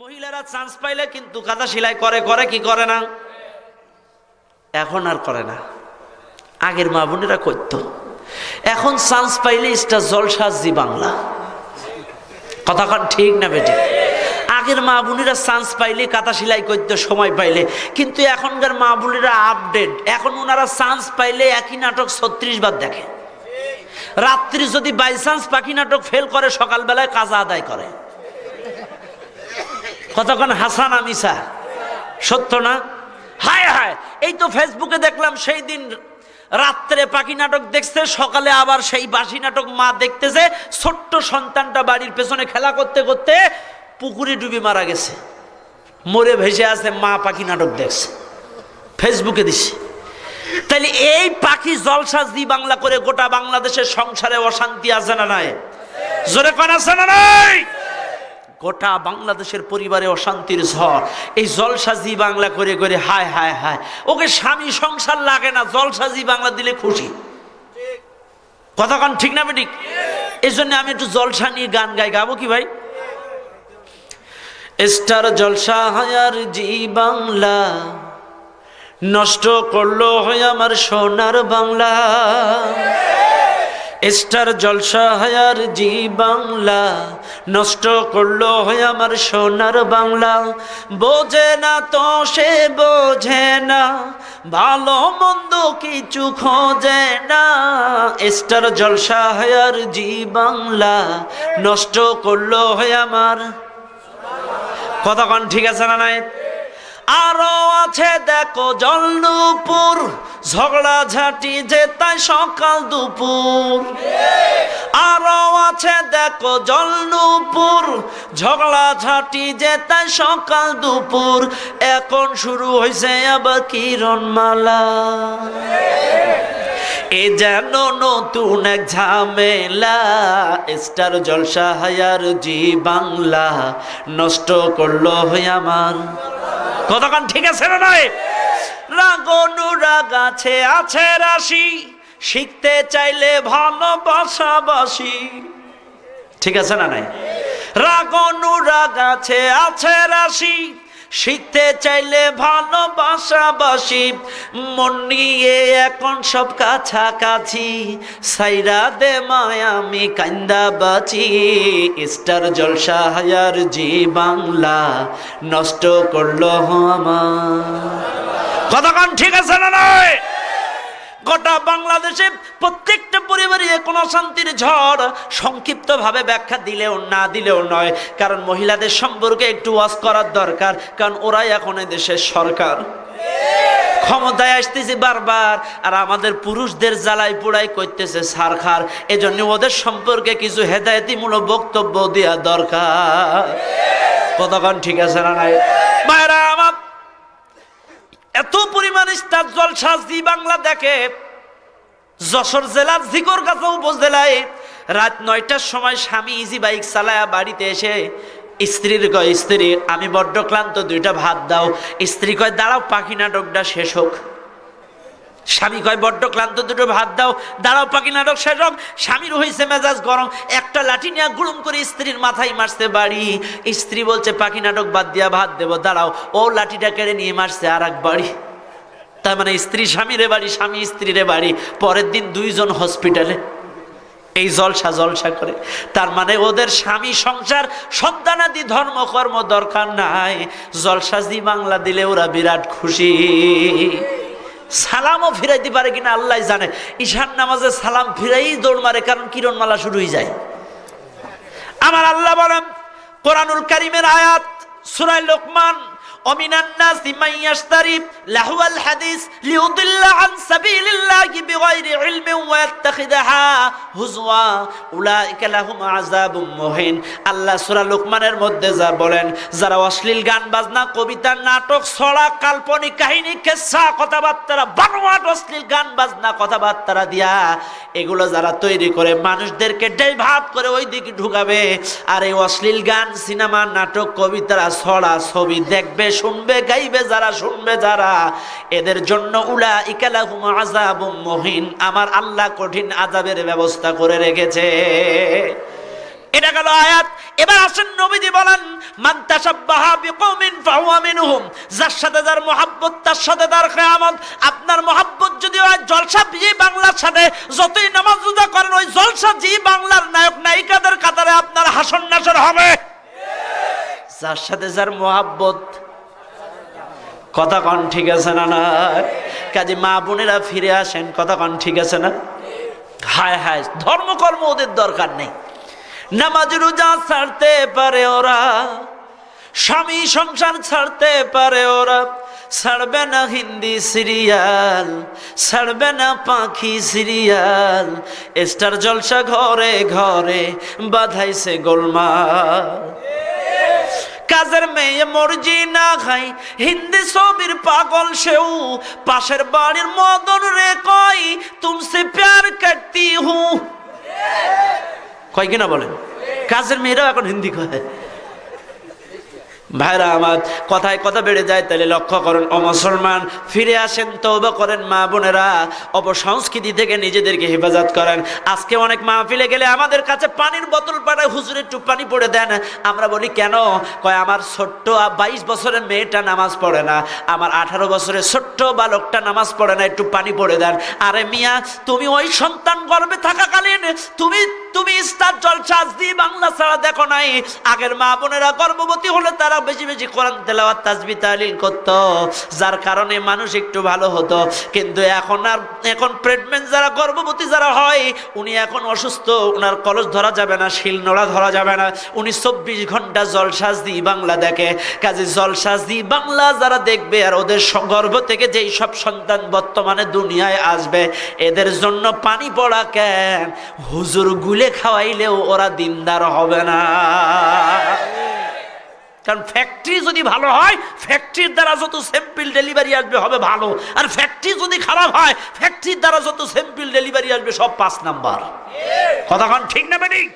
মহিলারা চান্স পাইলে কিন্তু কাদা সেলাই করে করে কি করে না? এখন আর করে না। আগের মা বোনেরা করতো। এখন চান্স পাইলে ইস্টা জলসাজি বাংলা। কথাক্ষণ ঠিক না বেটি? আগের মা বোনেরা চান্স পাইলে কাতা সেলাই করতে সময় পাইলে, কিন্তু এখনকার মা বোনেরা আপডেট এখন ওনারা চান্স পাইলে একই নাটক ছত্রিশ বার দেখে। রাত্রি যদি বাই চান্স পাখি নাটক ফেল করে, সকালবেলায় কাজা আদায় করে। কতক্ষণ হাসান আমিসা সত্য না? হায় হায়, এই তো ফেসবুকে দেখলাম সেই দিন রাত্রে পাখি নাটক দেখছে, সকালে আবার সেই বাসি নাটক মা দেখতেছে, ছোট্ট সন্তানটা বাড়ির পেছনে খেলা করতে করতে পুকুরে ডুবে মারা গেছে। মরে ভেসে আছে, মা পাখি নাটক দেখছে। ফেসবুকে দিছে। তাহলে এই পাখি জলসা জি বাংলা করে গোটা বাংলাদেশের সংসারে অশান্তি আছে না নাই? জোরে কোন, আছে না নাই? গোটা বাংলাদেশের পরিবারে অশান্তির ঝড়। এই জলসাজি বাংলা করে করে হায় হায় হায়। ওকে স্বামী সংসার লাগে না, জলসাজি বাংলা দিলে খুশি। কথাক্ষণ ঠিক না বেঠিক? এই জন্য আমি একটু জলসা নিয়ে গান গাই। গাবো কি ভাই? স্টার জলসা হায়ার জি বাংলা, নষ্ট করল হয় আমার সোনার বাংলা। স্টার জলসা হায়ার জি বাংলা, নষ্ট করল হয় আমার সোনার বাংলা। বোঝে না তো সে বোঝে না, ভালো মন্দ কিছু খোঁজে না। স্টার জলসা হায়ার জি বাংলা, নষ্ট করল হয় আমার। কতক্ষণ ঠিক আছে না নাই? আরও আছে দেখো জল দুপুর ঝগড়া ঝাঁটি যে তাই সকাল দুপুর। আরও আছে দেখো জল নুপুর ঝগড়া ঝাঁটি যে তাই সকাল দুপুর। এখন শুরু হয়েছে আবার কিরণ মালা এ যেন নতুন এক ঝামেলা, স্টার জলসা হায়ার জি বাংলা। নষ্ট করল আমার। কতক্ষণ ঠিক আছে না নয় রাগ অনুরাগ আছে আছে রাশি। শিখতে চাইলে ভালোবাসা বাসি ঠিক আছে না নাই? রাগ অনুরাগ আছে আছে রাশি। শিখতে চাইলে ভালোবাসাবাসি মন নিয়ে এখন সব কাছাকাছি। সাইরা দে মায়ামি কান্দা বাঁচি। স্টার জলসা হায়ার জি বাংলা। নষ্ট করল আমার। কতক্ষণ ঠিক আছে না নয় গোটা বাংলাদেশে প্রত্যেকটা পরিবারে কোন শান্তির ঝড় সংক্ষিপ্ত ভাবে ব্যাখ্যা দিলেও না দিলেও নয়। কারণ মহিলাদের সম্পর্কে একটু ওয়াজ করার দরকার, কারণ ওরাই এখন দেশের সরকার। ক্ষমতায় আসতেছে বারবার, আর আমাদের পুরুষদের জ্বালাই পোড়াই করতেছে সারখার এজন্য ওদের সম্পর্কে কিছু হেদায়তিমূলক বক্তব্য দেওয়া দরকার। কতক্ষণ ঠিক আছে না নাই? মায়েরা এত পরিমাণ স্টার জলসা জি বাংলা দেখে যশোর জেলার জিকর কাছে উপজেলায় রাত নয়টার সময় স্বামী ইজি বাইক চালায়া বাড়িতে এসে স্ত্রীর কয়, স্ত্রী, আমি বড্ড ক্লান্ত, দুইটা ভাত দাও। স্ত্রী কয়, দাঁড়াও, পাখি নাটকটা শেষ হোক। স্বামী কয়, বড্ড ক্লান্ত, দুটো ভাত দাও। দাঁড়াও, পাখি নাটক শেষ হোক। স্বামীর হয়েছে মেজাজ গরম। একটা লাঠি নিয়ে গুলুম করে স্ত্রীর মাথায় মারছে বাড়ি। স্ত্রী বলছে, পাখি নাটক বাদ দিয়া ভাত দেবো, দাঁড়াও। ও লাঠিটা কেড়ে নিয়ে মারছে আর এক বাড়ি। তার মানে স্ত্রী স্বামীরে বাড়ি, স্বামী স্ত্রীরে বাড়ি। পরের দিন দুইজন হসপিটালে। এই জলসা জলসা করে। তার মানে ওদের স্বামী সংসার, সন্তানাদি ধর্মকর্ম দরকার নাই। জলসাজি বাংলা দিলে ওরা বিরাট খুশি। সালামও ফিরাইতে পারে কিনা আল্লাহ জানে। ঈশান নামাজে সালাম ফিরাই দৌড় মারে, কারণ কিরণমালা শুরু হয়ে যায়। আমার আল্লাহ বলেন, কোরআনুল কারিমের আয়াত সুরাই লোকমান আল্লাহ সুরা লুকমানের মধ্যে যা বলেন, যারা অশ্লীল গান বাজনা, কবিতা, নাটক, ছড়া, কাল্পনিক কাহিনী, কেসা কথাবার্তারা বানোয়াট অশ্লীল গান বাজনা কথাবার্তারা দিয়া, এগুলো যারা তৈরি করে, মানুষদেরকে ডাইভার্ট করে ওই দিকে ঢুকাবে। আর এই অশ্লীল গান, সিনেমা, নাটক কবিতারা ছড়া, ছবি দেখবে শুনবে, গাইবে যারা, শুনবে যারা। এদের জন্য উলা ইকালাহুম আযাবুম মুহিন। আমার আল্লাহ কঠিন আযাবের ব্যবস্থা করে রেখেছে। এটা গেল আয়াত। এবার আসেন নবীজি বলেন, মান তাশাব্বাহা বিকওমিন ফাহুয়া মিনহুম। যার সাথে যার মহাব্বত, তার সাথে তার কিয়ামত আপনার মহাব্বত যদি হয়, জলসা জি বাংলার সাথে যতই নামাজ রোজা করেন, ওই জলসা জি বাংলার নায়ক নায়িকাদের কাতারে আপনার হাসন নাসর হবে। যার সাথে যার মহাব্বত কথা কন ঠিক আছে না না? কাজে মা বোনেরা ফিরে আসেন, কথা কন ঠিক আছে না? হায় হায়, ধর্মকর্ম ওদের দরকার নেই। নামাজ রোজা ছাড়তে পারে ওরা, স্বামী সংসার ছাড়তে পারে ওরা। ছাড়বে না হিন্দি সিরিয়াল, ছাড়বে না পাখি সিরিয়াল। স্টার জলসা ঘরে ঘরে বাধাইছে গোলমাল। কাজের মেয়ে মর্জি না খাই হিন্দি ছবির পাগল সেও পাশের বাড়ির মদন রে কই তুমসে প্যার করতি হু। কয় কিনা বলেন? কাজের মেয়েরাও এখন হিন্দি কয়। ভাইরা আমার কথায় কথা বেড়ে যায়, তাহলে লক্ষ্য করেন, ও মুসলমান, ফিরে আসেন তৌবা করেন মা বোনেরা, অপসংস্কৃতি থেকে নিজেদেরকে হেফাজত করেন। আজকে অনেক মাহফিলে গেলে আমাদের কাছে পানির বোতল পাঠায়, হুজুর একটু পানি পড়ে দেন। আমরা বলি, কেন? কয়, আমার ছোট্ট বাইশ বছরের মেয়েটা নামাজ পড়ে না। আমার আঠারো বছরের ছোট্ট বালকটা নামাজ পড়ে না, একটু পানি পড়ে দেন। আরে মিয়া, তুমি ওই সন্তান গর্বে থাকাকালীন, তুমি তুমি স্টার জলসা দি বাংলা ছাড়া দেখো নাই। আগের মা বোনেরা গর্ভবতী হলে তারা বেশি বেশি কোরআন তেলাওয়াত তাসবি তালিল করতো। যার কারণে মানুষ একটু ভালো হতো। কিন্তু এখন আর, এখন প্রেগনেন্ট যারা, গর্ভবতী যারা হয়, উনি এখন অসুস্থ ওনার কলস ধরা যাবে না, শিল নোড়া ধরা যাবে না। উনি চব্বিশ ঘণ্টা জলসাজ দি বাংলা দেখে। কাজে জলসাজ দি বাংলা যারা দেখবে আর ওদের গর্ভ থেকে যেই সব সন্তান বর্তমানে দুনিয়ায় আসবে, এদের জন্য পানি পড়া কেন? হুজুর গুলে খাওয়াইলেও ওরা দিনদার হবে না। কারণ ফ্যাক্টরি যদি ভালো হয় ফ্যাক্টরির দ্বারা যত স্যাম্পল ডেলিভারি আসবে হবে ভালো। আর ফ্যাক্টরি যদি খারাপ হয় ফ্যাক্টরির দ্বারা যত স্যাম্পল ডেলিভারি আসবে সব পাঁচ নাম্বার। কথাক্ষণ ঠিক না বেঠিক?